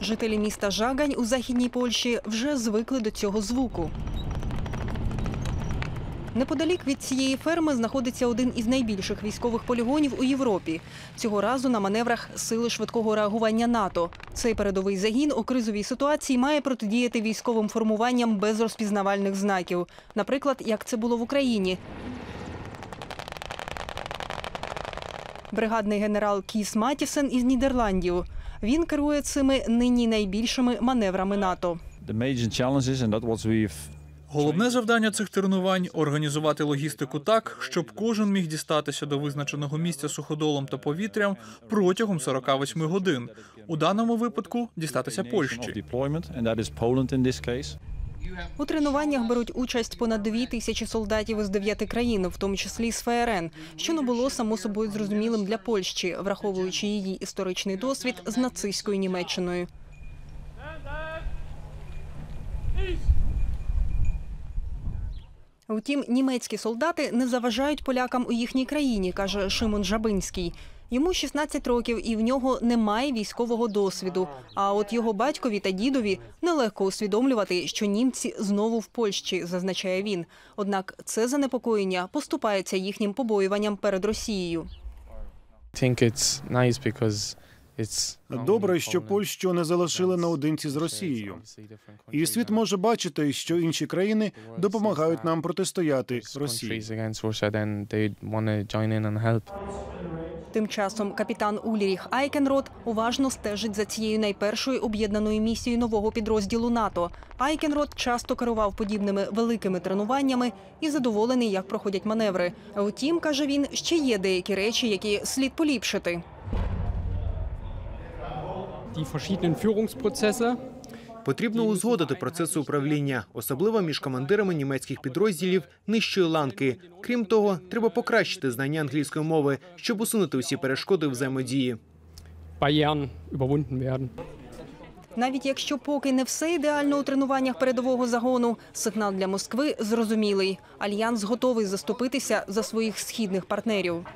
жителі міста Жагань у західній Польщі вже звикли до цього звуку. Неподалік від цієї ферми знаходиться один із найбільших військових полігонів у Європі. Цього разу на маневрах сили швидкого реагування НАТО. Цей передовий загін у кризовій ситуації має протидіяти військовим формуванням без розпізнавальних знаків. Наприклад, як це було в Україні. Бригадний генерал Кіс Матісен із Нідерландів. Він керує цими нині найбільшими маневрами НАТО. Головне завдання цих тренувань організувати логістику так, щоб кожен міг дістатися до визначеного місця суходолом та повітрям протягом 48 годин. У даному випадку дістатися Польщі. У тренуваннях беруть участь понад дві тисячі солдатів із дев'яти країн, в тому числі з ФРН, що не було само собою зрозумілим для Польщі, враховуючи її історичний досвід з нацистською Німеччиною. Втім, німецькі солдати не заважають полякам у їхній країні, каже Шимон Жабинський. Йому 16 років і в нього немає військового досвіду. А от його батькові та дідові нелегко усвідомлювати, що німці знову в Польщі, зазначає він. Однак це занепокоєння поступається їхнім побоюванням перед Росією. Добре, що Польщу не залишили наодинці з Росією. І світ може бачити, що інші країни допомагають нам протистояти Росії. Тим часом капітан Уліріх Айкенрот уважно стежить за цією найпершою об'єднаною місією нового підрозділу НАТО. Айкенрот часто керував подібними великими тренуваннями і задоволений, як проходять маневри. Втім, каже він, ще є деякі речі, які слід поліпшити. Die verschiedenen Führungsprozesse. Потрібно узгодити процеси управління, особливо між командирами німецьких підрозділів нижчої ланки. Крім того, треба покращити знання англійської мови, щоб усунути усі перешкоди взаємодії. Навіть якщо поки не все ідеально у тренуваннях передового загону, сигнал для Москви зрозумілий. Альянс готовий заступитися за своїх східних партнерів.